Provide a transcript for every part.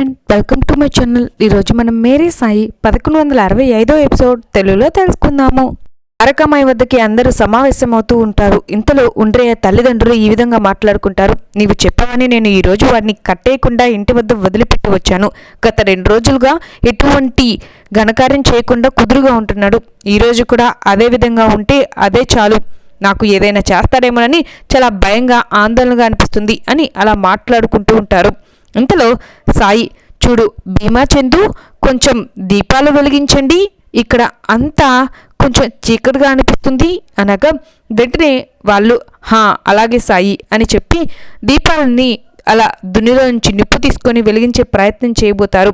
Friend welcome to my channel ఈరోజు మనం Mary Sai పదకొండు వందల అరవై ఐదో ఎపిసోడ్ తెలుగులో తెలుసుకుందాము. తారకమ్మాయి వద్దకి అందరూ సమావేశమవుతూ ఉంటారు. ఇంతలో ఉండ్రయ్య తల్లిదండ్రులు ఈ విధంగా మాట్లాడుకుంటారు. నీవు చెప్పావని నేను ఈరోజు వారిని కట్టేయకుండా ఇంటి వద్ద వదిలిపెట్టి వచ్చాను గత రెండు రోజులుగా ఎటువంటి ఘనకార్యం చేయకుండా కుదురుగా ఉంటున్నాడు. ఈరోజు కూడా అదే విధంగా ఉంటే అదే చాలు. నాకు ఏదైనా చేస్తాడేమోనని చాలా భయంగా ఆందోళనగా అనిపిస్తుంది అని అలా మాట్లాడుకుంటూ ఉంటారు. ఇంతలో సాయి చూడు భీమా చందు కొంచెం దీపాలు వెలిగించండి. ఇక్కడ అంతా కొంచెం చీకటిగా అనిపిస్తుంది అనగా వెంటనే వాళ్ళు హా అలాగే సాయి అని చెప్పి దీపాలని అలా దున్నిలో నుంచి నిప్పు తీసుకొని వెలిగించే ప్రయత్నం చేయబోతారు.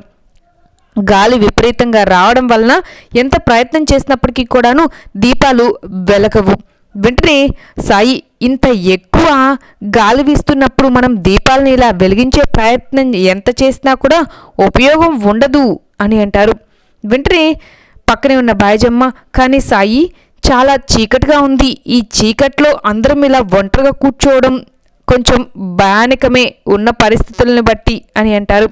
గాలి విపరీతంగా రావడం వలన ఎంత ప్రయత్నం చేసినప్పటికీ కూడాను దీపాలు వెలకవు వెంటనే సాయి ఇంత ఎక్కువ గాలి వీస్తున్నప్పుడు మనం దీపాలను ఇలా వెలిగించే ప్రయత్నం ఎంత చేసినా కూడా ఉపయోగం ఉండదు అని అంటారు. వెంటనే పక్కనే ఉన్న బాయజమ్మ కానీ సాయి చాలా చీకటిగా ఉంది. ఈ చీకట్లో అందరం ఇలా ఒంటరిగా కూర్చోవడం కొంచెం భయానకమే ఉన్న పరిస్థితులను బట్టి అని అంటారు.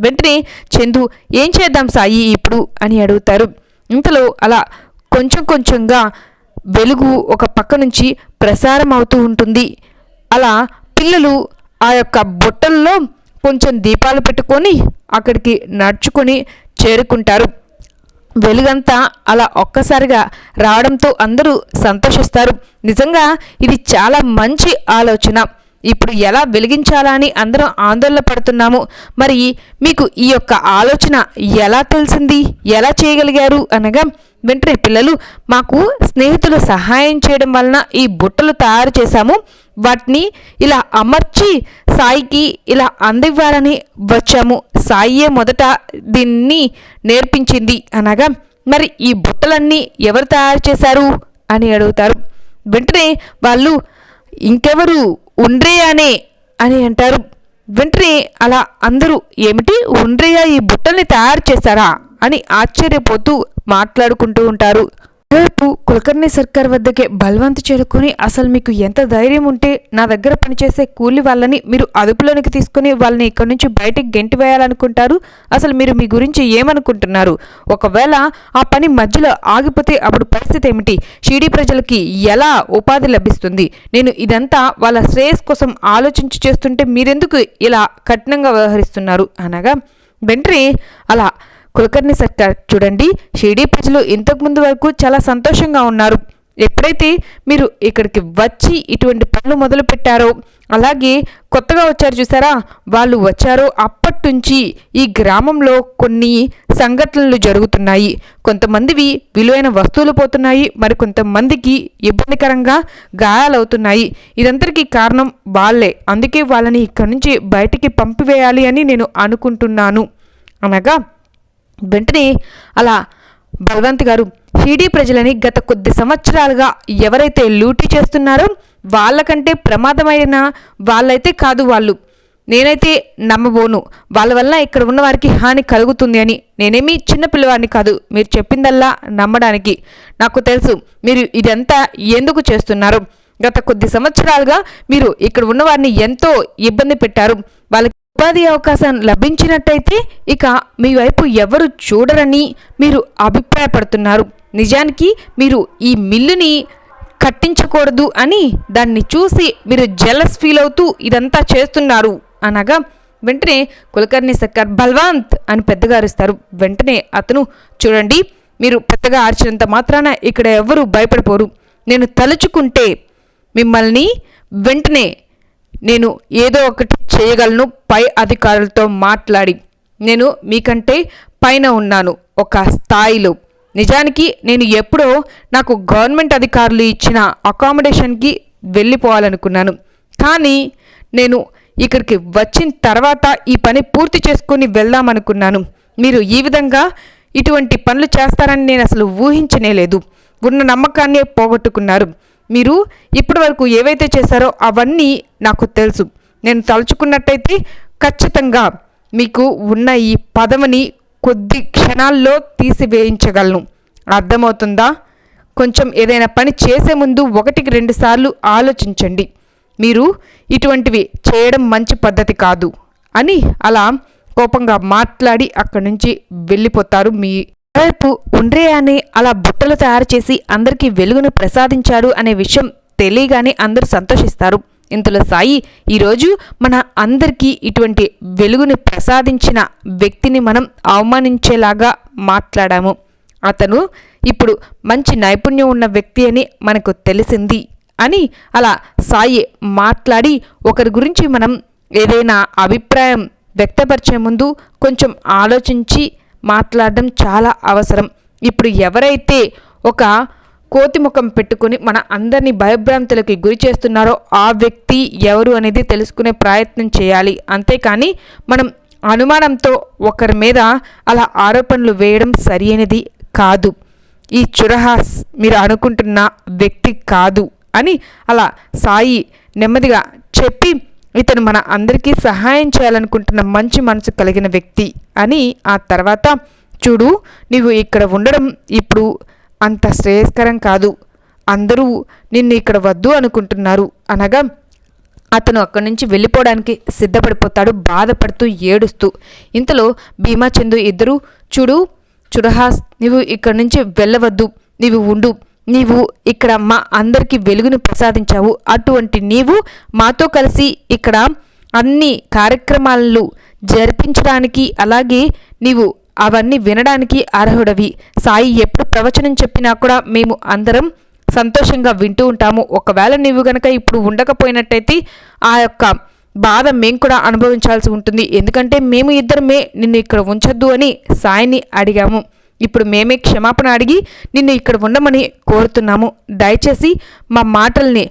వెంటనే చందు ఏం చేద్దాం సాయి ఇప్పుడు? అని అడుగుతారు. ఇంతలో అలా కొంచెం కొంచెంగా వెలుగు ఒక పక్క నుంచి ప్రసారం అవుతూ ఉంటుంది. అలా పిల్లలు ఆ యొక్క బుట్టల్లో కొంచెం దీపాలు పెట్టుకొని అక్కడికి నడుచుకొని చేరుకుంటారు. వెలుగంతా అలా ఒక్కసారిగా రావడంతో అందరూ సంతోషిస్తారు. నిజంగా ఇది చాలా మంచి ఆలోచన. ఇప్పుడు ఎలా వెలిగించాలా అని అందరం ఆందోళన పడుతున్నాము? మరి మీకు ఈ యొక్క ఆలోచన ఎలా తెలిసింది? ఎలా చేయగలిగారు? అనగా వెంటనే పిల్లలు మాకు స్నేహితులు సహాయం చేయడం వలన ఈ బుట్టలు తయారు చేశాము. వాటిని ఇలా అమర్చి సాయికి ఇలా అందివ్వాలని వచ్చాము. సాయియే మొదట దీన్ని నేర్పించింది. అనగా మరి ఈ బుట్టలన్నీ ఎవరు తయారు చేశారు? అని అడుగుతారు. వెంటనే వాళ్ళు ఇంకెవరు ఉండ్రేయానే అని అంటారు. వెంటనే అలా అందరూ ఏమిటి? ఉండ్రియా ఈ బుట్టల్ని తయారు చేశారా? అని ఆశ్చర్యపోతూ మాట్లాడుకుంటూ ఉంటారు. రేపు కులకర్ణి సర్కార్ వద్దకే బలవంతు చేరుకుని అసలు మీకు ఎంత ధైర్యం ఉంటే నా దగ్గర పనిచేసే కూలి వాళ్ళని మీరు అదుపులోనికి తీసుకుని వాళ్ళని ఇక్కడి నుంచి బయటికి గెంటి వేయాలనుకుంటారు. అసలు మీరు మీ గురించి ఏమనుకుంటున్నారు? ఒకవేళ ఆ పని మధ్యలో ఆగిపోతే అప్పుడు పరిస్థితి ఏమిటి? షీడీ ప్రజలకి ఎలా ఉపాధి లభిస్తుంది? నేను ఇదంతా వాళ్ళ శ్రేయస్ కోసం ఆలోచించి చేస్తుంటే మీరెందుకు ఇలా కఠినంగా వ్యవహరిస్తున్నారు? అనగా వెంటనే అలా కులకర్ణి సర్కార్. చూడండి షిరిడీ ప్రజలు ఇంతకుముందు వరకు చాలా సంతోషంగా ఉన్నారు. ఎప్పుడైతే మీరు ఇక్కడికి వచ్చి ఇటువంటి పనులు మొదలు పెట్టారో అలాగే కొత్తగా వచ్చారు చూసారా? వాళ్ళు వచ్చారో అప్పటి నుంచి ఈ గ్రామంలో కొన్ని సంఘటనలు జరుగుతున్నాయి. కొంతమందివి విలువైన వస్తువులు పోతున్నాయి మరి కొంతమందికి ఇబ్బందికరంగా గాయాలవుతున్నాయి. ఇదంతటికీ కారణం వాళ్ళే. అందుకే వాళ్ళని ఇక్కడి నుంచి బయటికి పంపివేయాలి అని నేను అనుకుంటున్నాను. అనగా వెంటనే అలా బలవంత్ గారు షిడీ ప్రజలని గత కొద్ది సంవత్సరాలుగా ఎవరైతే లూటీ చేస్తున్నారో వాళ్ళకంటే ప్రమాదమైన వాళ్ళైతే కాదు వాళ్ళు. నేనైతే నమ్మబోను. వాళ్ళ వల్ల ఇక్కడ ఉన్న వారికి హాని కలుగుతుంది అని. నేనేమి చిన్న పిల్లవాడిని కాదు. మీరు చెప్పిందల్లా నమ్మడానికి. నాకు తెలుసు మీరు ఇదంతా ఎందుకు చేస్తున్నారు? గత కొద్ది సంవత్సరాలుగా మీరు ఇక్కడ ఉన్నవారిని ఎంతో ఇబ్బంది పెట్టారు. వాళ్ళకి ఉపాధి అవకాశం లభించినట్టయితే ఇక మీ వైపు ఎవరు చూడరని మీరు అభిప్రాయపడుతున్నారు. నిజానికి మీరు ఈ మిల్లుని కట్టించకూడదు అని దాన్ని చూసి మీరు జెలస్ ఫీల్ అవుతూ ఇదంతా చేస్తున్నారు. అనగా వెంటనే కులకర్ణి సర్కార్ బల్వాంత్ అని పెద్దగా అరుస్తారు వెంటనే అతను చూడండి మీరు పెద్దగా ఆర్చినంత మాత్రాన ఇక్కడ ఎవరు భయపడిపోరు. నేను తలుచుకుంటే మిమ్మల్ని వెంటనే నేను ఏదో ఒకటి చేయగలను. పై అధికారులతో మాట్లాడి నేను మీకంటే పైన ఉన్నాను. ఒక స్థాయిలో. నిజానికి నేను ఎప్పుడో నాకు గవర్నమెంట్ అధికారులు ఇచ్చిన అకామిడేషన్కి వెళ్ళిపోవాలనుకున్నాను. కానీ నేను ఇక్కడికి వచ్చిన తర్వాత ఈ పని పూర్తి చేసుకుని వెళ్దామనుకున్నాను. మీరు ఈ విధంగా ఇటువంటి పనులు చేస్తారని నేను అసలు ఊహించనే లేదు. ఉన్న నమ్మకాన్నే పోగొట్టుకున్నారు. మీరు ఇప్పటి వరకు ఏవైతే చేశారో అవన్నీ నాకు తెలుసు. నేను తలుచుకున్నట్టయితే ఖచ్చితంగా మీకు ఉన్న ఈ పదవిని కొద్ది క్షణాల్లో తీసివేయించగలను. అర్థమవుతుందా? కొంచెం ఏదైనా పని చేసే ముందు ఒకటికి రెండు సార్లు ఆలోచించండి. మీరు ఇటువంటివి చేయడం మంచి పద్ధతి కాదు. అని అలా కోపంగా మాట్లాడి అక్కడి నుంచి వెళ్ళిపోతారు మీ వైపు ఉండ్రే అలా బుట్టలు తయారు చేసి అందరికీ వెలుగును ప్రసాదించాడు అనే విషయం తెలియగానే అందరూ సంతోషిస్తారు. ఇంతలో సాయి ఈరోజు మన అందరికీ ఇటువంటి వెలుగుని ప్రసాదించిన వ్యక్తిని మనం అవమానించేలాగా మాట్లాడాము. అతను ఇప్పుడు మంచి నైపుణ్యం ఉన్న వ్యక్తి అని మనకు తెలిసింది అని అలా సాయి మాట్లాడి ఒకరి గురించి మనం ఏదైనా అభిప్రాయం వ్యక్తపరిచే ముందు కొంచెం ఆలోచించి మాట్లాడడం చాలా అవసరం. ఇప్పుడు ఎవరైతే ఒక కోతి ముఖం పెట్టుకుని మన అందరినీ భయభ్రాంతులకి గురి చేస్తున్నారో ఆ వ్యక్తి ఎవరు అనేది తెలుసుకునే ప్రయత్నం చేయాలి. అంతేకాని మనం అనుమానంతో ఒకరి మీద అలా ఆరోపణలు వేయడం సరైనది కాదు. ఈ చురహాస్ మీరు అనుకుంటున్న వ్యక్తి కాదు అని అలా సాయి నెమ్మదిగా చెప్పి ఇతను మన అందరికీ సహాయం చేయాలనుకుంటున్న మంచి మనసు కలిగిన వ్యక్తి అని ఆ తర్వాత చూడు నీవు ఇక్కడ ఉండడం ఇప్పుడు అంత శ్రేయస్కరం కాదు. అందరూ నిన్ను ఇక్కడ వద్దు అనుకుంటున్నారు. అనగా అతను అక్కడి నుంచి వెళ్ళిపోవడానికి సిద్ధపడిపోతాడు బాధపడుతూ ఏడుస్తూ. ఇంతలో భీమాచందు ఇద్దరు చూడు చురహాస్ నీవు ఇక్కడి నుంచి వెళ్ళవద్దు. నీవు ఉండు. నీవు ఇక్కడ మా అందరికీ వెలుగును ప్రసాదించావు. అటువంటి నీవు మాతో కలిసి ఇక్కడ అన్ని కార్యక్రమాలను జరిపించడానికి అలాగే నీవు అవన్నీ వినడానికి అర్హుడవి. సాయి ఎప్పుడు ప్రవచనం చెప్పినా కూడా మేము అందరం సంతోషంగా వింటూ ఉంటాము. ఒకవేళ నీవు గనక ఇప్పుడు ఉండకపోయినట్టయితే ఆ యొక్క బాధ మేము కూడా అనుభవించాల్సి ఉంటుంది. ఎందుకంటే మేము ఇద్దరమే నిన్ను ఇక్కడ ఉంచొద్దు అని సాయిని అడిగాము. ఇప్పుడు మేమే క్షమాపణ అడిగి నిన్ను ఇక్కడ ఉండమని కోరుతున్నాము. దయచేసి మా మాటల్ని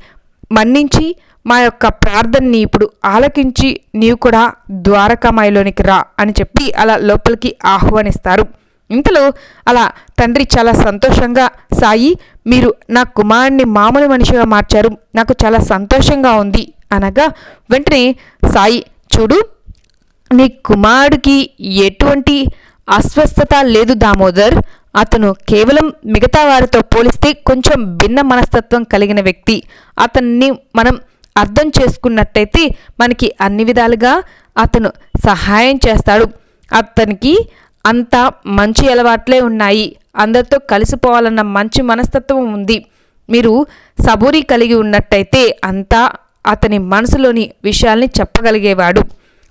మన్నించి మా యొక్క ప్రార్థనని ఇప్పుడు ఆలకించి నీవు కూడా ద్వారకామాయిలోనికి రా అని చెప్పి అలా లోపలికి ఆహ్వానిస్తారు. ఇంతలో అలా తండ్రి చాలా సంతోషంగా సాయి మీరు నా కుమారుణ్ణి మామూలు మనిషిగా మార్చారు. నాకు చాలా సంతోషంగా ఉంది. అనగా వెంటనే సాయి చూడు నీ కుమారుడికి ఎటువంటి అస్వస్థత లేదు దామోదర్. అతను కేవలం మిగతా వారితో పోలిస్తే కొంచెం భిన్న మనస్తత్వం కలిగిన వ్యక్తి. అతన్ని మనం అర్థం చేసుకున్నట్టయితే మనకి అన్ని విధాలుగా అతను సహాయం చేస్తాడు. అతనికి అంత మంచి అలవాట్లే ఉన్నాయి. అందరితో కలిసిపోవాలన్న మంచి మనస్తత్వం ఉంది. మీరు సబూరి కలిగి ఉన్నట్టయితే అంతా అతని మనసులోని విషయాల్ని చెప్పగలిగేవాడు.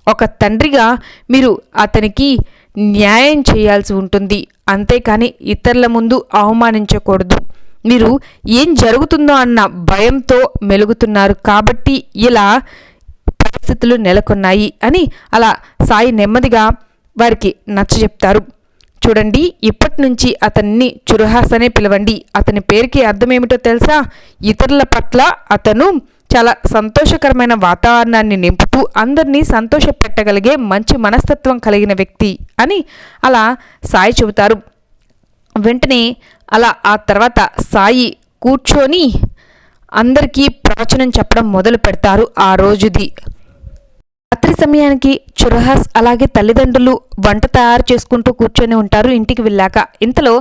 ఒక తండ్రిగా మీరు అతనికి న్యాయం చేయాల్సి ఉంటుంది. అంతేకాని ఇతరుల ముందు అవమానించకూడదు. మీరు ఏం జరుగుతుందో అన్న భయంతో మెలుగుతున్నారు కాబట్టి ఇలా పరిస్థితులు నెలకొన్నాయి అని అలా సాయి నెమ్మదిగా వారికి నచ్చ చెప్తారు. చూడండి ఇప్పటి నుంచి అతన్ని చురహాసనే పిలవండి. అతని పేరుకి అర్థమేమిటో తెలుసా? ఇతరుల పట్ల అతను చాలా సంతోషకరమైన వాతావరణాన్ని నింపుతూ అందరినీ సంతోషపెట్టగలిగే మంచి మనస్తత్వం కలిగిన వ్యక్తి అని అలా సాయి చెబుతారు. వెంటనే అలా ఆ తర్వాత సాయి కూర్చొని అందరికీ ప్రవచనం చెప్పడం మొదలు పెడతారు ఆ రోజుది. రాత్రి సమయానికి చురహాస్ అలాగే తల్లిదండ్రులు వంట తయారు చేసుకుంటూ కూర్చొని ఉంటారు ఇంటికి వెళ్ళాక. ఇంతలో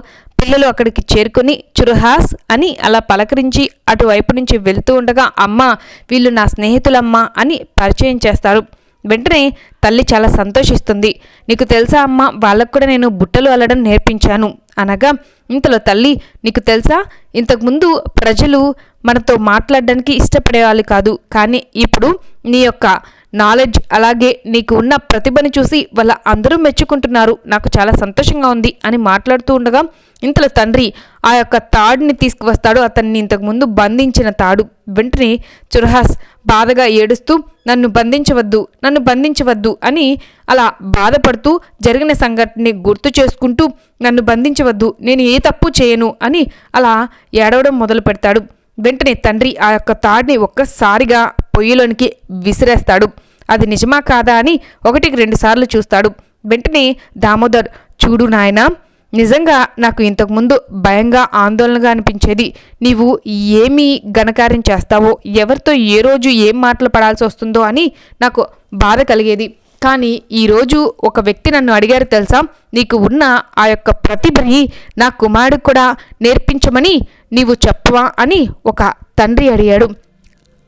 పిల్లలు అక్కడికి చేరుకొని చురహాస్ అని అలా పలకరించి అటువైపు నుంచి వెళ్తూ ఉండగా అమ్మ వీళ్ళు నా స్నేహితులమ్మ అని పరిచయం చేస్తారు. వెంటనే తల్లి చాలా సంతోషిస్తుంది. నీకు తెలుసా అమ్మ వాళ్ళకు కూడా నేను బుట్టలు అల్లడం నేర్పించాను అనగా ఇంతలో తల్లి నీకు తెలుసా? ఇంతకుముందు ప్రజలు మనతో మాట్లాడడానికి ఇష్టపడేవాళ్ళు కాదు. కానీ ఇప్పుడు నీ యొక్క నాలెడ్జ్ అలాగే నీకు ఉన్న ప్రతిభని చూసి వాళ్ళ అందరూ మెచ్చుకుంటున్నారు. నాకు చాలా సంతోషంగా ఉంది అని మాట్లాడుతూ ఉండగా ఇంతలో తండ్రి ఆ యొక్క తాడుని తీసుకువస్తాడు. అతన్ని ఇంతకుముందు బంధించిన తాడు. వెంటనే చురహాస్ బాధగా ఏడుస్తూ నన్ను బంధించవద్దు నన్ను బంధించవద్దు అని అలా బాధపడుతూ జరిగిన సంఘటనని గుర్తు చేసుకుంటూ నన్ను బంధించవద్దు నేను ఏ తప్పు చేయను అని అలా ఏడవడం మొదలు పెడతాడు వెంటనే తండ్రి ఆ యొక్క తాడిని ఒక్కసారిగా పొయ్యిలోనికి విసిరేస్తాడు. అది నిజమా కాదా అని ఒకటికి రెండు సార్లు చూస్తాడు. వెంటనే దామోదర్ చూడు నాయనా నిజంగా నాకు ఇంతకుముందు భయంగా ఆందోళనగా అనిపించేది. నీవు ఏమి ఘనకార్యం చేస్తావో ఎవరితో ఏ రోజు ఏం మాటలు పడాల్సి వస్తుందో అని నాకు బాధ కలిగేది. కానీ ఈరోజు ఒక వ్యక్తి నన్ను అడిగారు తెలుసా? నీకు ఉన్న ఆ యొక్క ప్రతిభని నా కుమారుడు కూడా నేర్పించమని నీవు చెప్పవా అని ఒక తండ్రి అడిగాడు.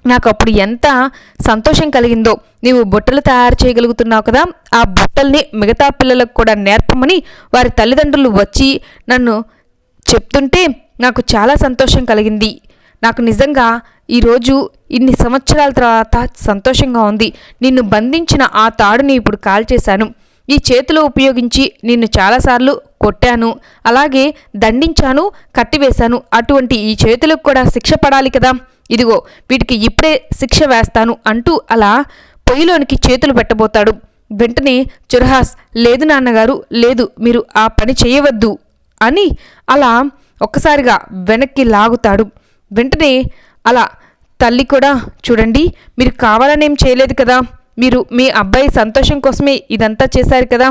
నాకు అప్పుడు ఎంత సంతోషం కలిగిందో. నీవు బుట్టలు తయారు చేయగలుగుతున్నావు కదా ఆ బుట్టల్ని మిగతా పిల్లలకు కూడా నేర్పమని వారి తల్లిదండ్రులు వచ్చి నన్ను చెప్తుంటే నాకు చాలా సంతోషం కలిగింది. నాకు నిజంగా ఈరోజు ఇన్ని సంవత్సరాల తర్వాత సంతోషంగా ఉంది. నిన్ను బంధించిన ఆ తాడుని ఇప్పుడు కాల్చేశాను. ఈ చేతిలో ఉపయోగించి నిన్ను చాలాసార్లు కొట్టాను అలాగే దండించాను కట్టివేశాను. అటువంటి ఈ చేతులకు కూడా శిక్ష పడాలి కదా. ఇదిగో వీటికి ఇప్పుడే శిక్ష వేస్తాను అంటూ అలా పొయ్యిలోనికి చేతులు పెట్టబోతాడు. వెంటనే చురహాస్ లేదు నాన్నగారు లేదు మీరు ఆ పని చేయవద్దు అని అలా ఒక్కసారిగా వెనక్కి లాగుతాడు. వెంటనే అలా తల్లి కూడా చూడండి మీరు కావాలనేం చేయలేదు కదా. మీరు మీ అబ్బాయి సంతోషం కోసమే ఇదంతా చేశారు కదా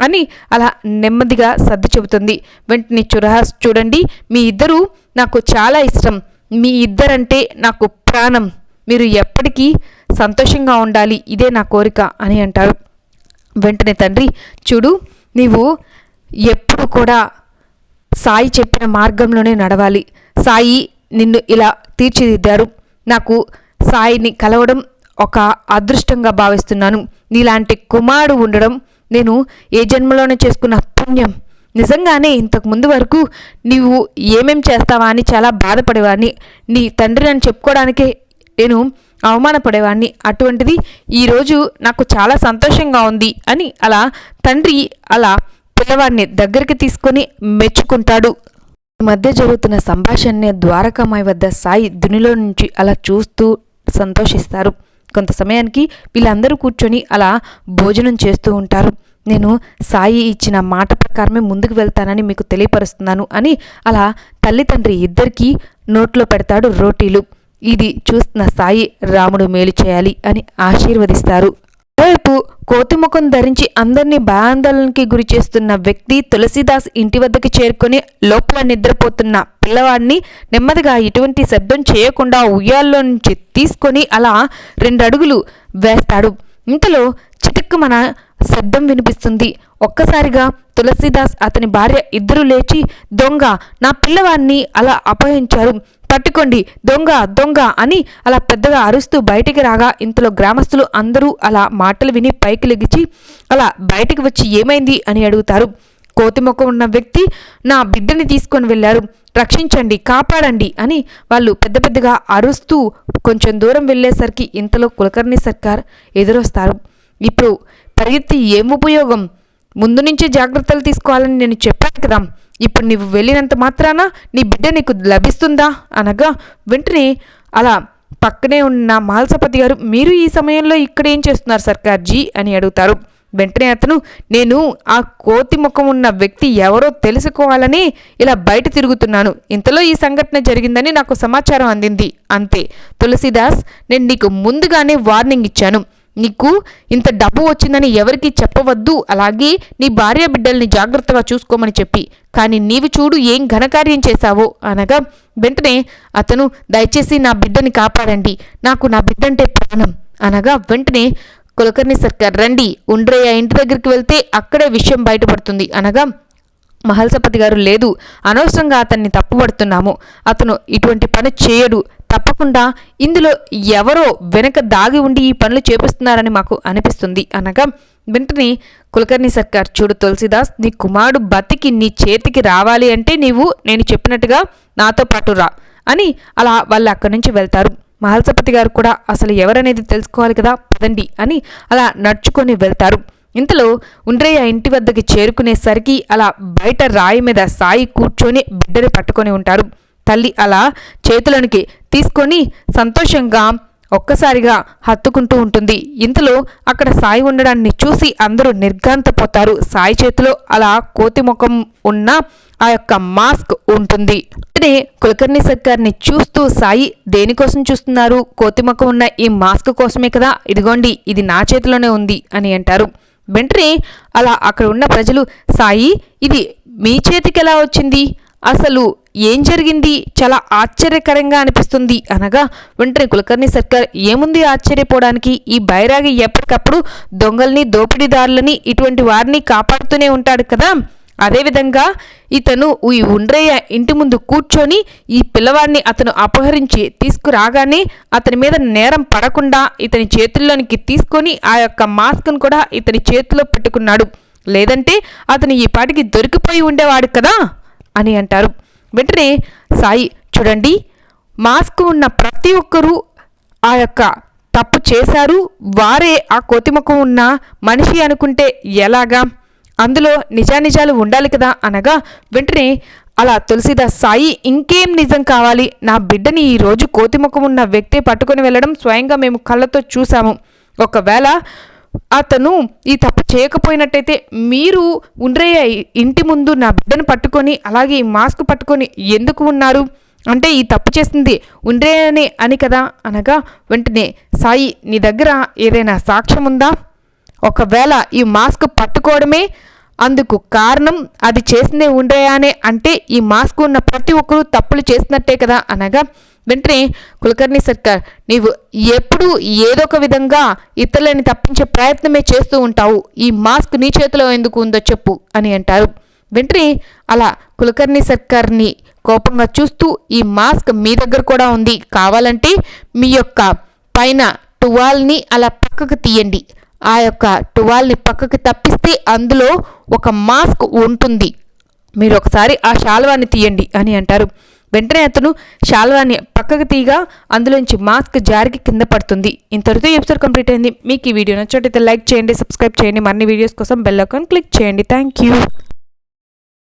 అని అలా నెమ్మదిగా సర్ది చెబుతుంది. వెంటనే చురహాస్ చూడండి మీ ఇద్దరూ నాకు చాలా ఇష్టం. మీ ఇద్దరంటే నాకు ప్రాణం. మీరు ఎప్పటికీ సంతోషంగా ఉండాలి ఇదే నా కోరిక అని అంటారు. వెంటనే తండ్రి చూడు నీవు ఎప్పుడు కూడా సాయి చెప్పిన మార్గంలోనే నడవాలి. సాయి నిన్ను ఇలా తీర్చిదిద్దారు. నాకు సాయిని కలవడం ఒక అదృష్టంగా భావిస్తున్నాను. నీలాంటి కుమారుడు ఉండడం నేను ఏ జన్మలోనే చేసుకున్న పుణ్యం. నిజంగానే ఇంతకు ముందు వరకు నీవు ఏమేం చేస్తావా అని చాలా బాధపడేవాడిని. నీ తండ్రి అని చెప్పుకోవడానికే నేను అవమానపడేవాడిని. అటువంటిది ఈరోజు నాకు చాలా సంతోషంగా ఉంది అని అలా తండ్రి అలా పిల్లవాడిని దగ్గరికి తీసుకొని మెచ్చుకుంటాడు. ఈ మధ్య జరుగుతున్న సంభాషణనే ద్వారకామాయి వద్ద సాయి దునిలో నుంచి అలా చూస్తూ సంతోషిస్తారు. కొంత సమయానికి వీళ్ళందరూ కూర్చొని అలా భోజనం చేస్తూ ఉంటారు. నేను సాయి ఇచ్చిన మాట ప్రకారమే ముందుకు వెళ్తానని మీకు తెలియపరుస్తున్నాను అని అలా తల్లిదండ్రి ఇద్దరికీ నోట్లో పెడతాడు రోటీలు. ఇది చూస్తున్న సాయి రాముడు మేలు చేయాలి అని ఆశీర్వదిస్తారు. మరోవైపు కోతిముఖం ధరించి అందరినీ భయాందోళనకి గురి చేస్తున్న వ్యక్తి తులసిదాస్ ఇంటి వద్దకు చేరుకొని లోపల నిద్రపోతున్న పిల్లవాడిని నెమ్మదిగా ఎటువంటి శబ్దం చేయకుండా ఉయ్యాల్లో నుంచి తీసుకొని అలా రెండు అడుగులు వేస్తాడు. ఇంతలో చిటుక్కుమన శబ్దం వినిపిస్తుంది. ఒక్కసారిగా తులసిదాస్ అతని భార్య ఇద్దరు లేచి దొంగ నా పిల్లవాడిని అలా అపహరించారు. పట్టుకోండి దొంగ దొంగ అని అలా పెద్దగా అరుస్తూ బయటికి రాగా ఇంతలో గ్రామస్తులు అందరూ అలా మాటలు విని పైకి లెగిచి అలా బయటికి వచ్చి ఏమైంది అని అడుగుతారు. కోతిమొక్క ఉన్న వ్యక్తి నా బిడ్డని తీసుకొని వెళ్ళారు. రక్షించండి కాపాడండి అని వాళ్ళు పెద్ద పెద్దగా అరుస్తూ కొంచెం దూరం వెళ్ళేసరికి ఇంతలో కులకర్ణి సర్కార్ ఎదురొస్తారు. ఇప్పుడు పరిగెత్తి ఏం ఉపయోగం? ముందు నుంచే జాగ్రత్తలు తీసుకోవాలని నేను చెప్పాను కదా. ఇప్పుడు నీవు వెళ్ళినంత మాత్రాన నీ బిడ్డ నీకు లభిస్తుందా? అనగా వెంటనే అలా పక్కనే ఉన్న మాల్సపతి గారు మీరు ఈ సమయంలో ఇక్కడ ఏం చేస్తున్నారు సర్కార్జీ? అని అడుగుతారు. వెంటనే అతను నేను ఆ కోతి ముఖం ఉన్న వ్యక్తి ఎవరో తెలుసుకోవాలని ఇలా బయట తిరుగుతున్నాను. ఇంతలో ఈ సంఘటన జరిగిందని నాకు సమాచారం అందింది. అంతే. తులసిదాస్ నేను నీకు ముందుగానే వార్నింగ్ ఇచ్చాను. నీకు ఇంత డబ్బు వచ్చిందని ఎవరికి చెప్పవద్దు అలాగే నీ భార్య బిడ్డల్ని జాగ్రత్తగా చూసుకోమని చెప్పి. కానీ నీవు చూడు ఏం ఘనకార్యం చేశావో అనగా వెంటనే అతను దయచేసి నా బిడ్డని కాపాడండి. నాకు నా బిడ్డంటే ప్రాణం. అనగా వెంటనే కులకర్ణి సర్కార్ రండి ఉండ్రయ్య ఇంటి దగ్గరికి వెళ్తే అక్కడే విషయం బయటపడుతుంది. అనగా మహల్సపతి గారు లేదు అనవసరంగా అతన్ని తప్పుపడుతున్నాము. అతను ఇటువంటి పని చేయడు. తప్పకుండా ఇందులో ఎవరో వెనక దాగి ఉండి ఈ పనులు చేపిస్తున్నారని మాకు అనిపిస్తుంది అనగా వెంటనే కులకర్ణి సర్కార్ చూడు తులసిదాస్ నీ కుమారుడు బతికి నీ చేతికి రావాలి అంటే నీవు నేను చెప్పినట్టుగా నాతో పాటు రా అని అలా వాళ్ళు అక్కడి నుంచి వెళ్తారు. మహల్సపతి గారు కూడా అసలు ఎవరనేది తెలుసుకోవాలి కదా పదండి అని అలా నడుచుకొని వెళ్తారు. ఇంతలో ఉండ్రయ్య ఇంటి వద్దకి చేరుకునేసరికి అలా బయట రాయి మీద సాయి కూర్చొని బిడ్డని పట్టుకొని ఉంటారు. తల్లి అలా చేతులోనికి తీసుకొని సంతోషంగా ఒక్కసారిగా హత్తుకుంటూ ఉంటుంది. ఇంతలో అక్కడ సాయి ఉండడాన్ని చూసి అందరూ నిర్ఘాంతపోతారు. సాయి చేతిలో అలా కోతి ముఖం ఉన్న ఆ యొక్క మాస్క్ ఉంటుంది. వెంటనే కులకర్ణి సర్కార్ని చూస్తూ సాయి దేనికోసం చూస్తున్నారు? కోతి ముఖం ఉన్న ఈ మాస్క్ కోసమే కదా? ఇదిగోండి ఇది నా చేతిలోనే ఉంది అని అంటారు. వెంటనే అలా అక్కడ ఉన్న ప్రజలు సాయి ఇది మీ చేతికి ఎలా వచ్చింది? అసలు ఏం జరిగింది? చాలా ఆశ్చర్యకరంగా అనిపిస్తుంది. అనగా వెంటనే కులకర్ణి సర్కార్ ఏముంది ఆశ్చర్యపోవడానికి? ఈ బైరాగి ఎప్పటికప్పుడు దొంగల్ని దోపిడీదారులని ఇటువంటి వారిని కాపాడుతూనే ఉంటాడు కదా? అదేవిధంగా ఇతను ఈ ఉండ్రయ్య ఇంటి ముందు కూర్చొని ఈ పిల్లవాడిని అతను అపహరించి తీసుకురాగానే అతని మీద నేరం పడకుండా ఇతని చేతుల్లోనికి తీసుకొని ఆ యొక్క మాస్క్ను కూడా ఇతని చేతిలో పెట్టుకున్నాడు. లేదంటే అతను ఈ పాటికి దొరికిపోయి ఉండేవాడు కదా? అని అంటారు. వెంటనే సాయి చూడండి మాస్క్ ఉన్న ప్రతి ఒక్కరూ ఆ యొక్క తప్పు చేశారు. వారే ఆ కోతిముఖం ఉన్న మనిషి అనుకుంటే ఎలాగా? అందులో నిజానిజాలు ఉండాలి కదా? అనగా వెంటనే అలా తులసిదాస్ సాయి ఇంకేం నిజం కావాలి? నా బిడ్డని ఈరోజు రోజు కోతిముఖం ఉన్న వ్యక్తి పట్టుకొని వెళ్ళడం స్వయంగా మేము కళ్ళతో చూసాము ఒకవేళ అతను ఈ తప్పు చేయకపోయినట్టయితే మీరు ఉండ్రయ్య ఇంటి ముందు నా బిడ్డను పట్టుకొని అలాగే ఈ మాస్క్ పట్టుకొని ఎందుకు ఉన్నారు? అంటే ఈ తప్పు చేసింది ఉండ్రయ్యనే అని కదా అనగా వెంటనే సాయి నీ దగ్గర ఏదైనా సాక్ష్యం ఉందా? ఒకవేళ ఈ మాస్క్ పట్టుకోవడమే అందుకు కారణం అది చేసిందే ఉండయానే అంటే ఈ మాస్క్ ఉన్న ప్రతి ఒక్కరూ తప్పులు చేసినట్టే కదా అనగా వెంటనే కులకర్ణి సర్కార్ నీవు ఎప్పుడూ ఏదో ఒక విధంగా ఇతరులని తప్పించే ప్రయత్నమే చేస్తూ ఉంటావు. ఈ మాస్క్ నీ చేతిలో ఎందుకు ఉందో చెప్పు అని అంటారు. వెంటనే అలా కులకర్ణి సర్కార్ని కోపంగా చూస్తూ ఈ మాస్క్ మీ దగ్గర కూడా ఉంది. కావాలంటే మీ యొక్క పైన టువాల్ని అలా పక్కకు తీయండి. ఆ యొక్క టువాల్ని పక్కకి తప్పిస్తే అందులో ఒక మాస్క్ ఉంటుంది. మీరు ఒకసారి ఆ శాల్వాన్ని తీయండి అని అంటారు. వెంటనే అతను శాల్వాన్ని పక్కకు తీగా అందులోంచి మాస్క్ జారికి కింద పడుతుంది. ఇంతటితో ఎపిసోడ్ కంప్లీట్ అయింది. మీకు ఈ వీడియో నచ్చినట్టయితే లైక్ చేయండి సబ్స్క్రైబ్ చేయండి. మరిన్ని వీడియోస్ కోసం బెల్ ఐకాన్ క్లిక్ చేయండి. Thank you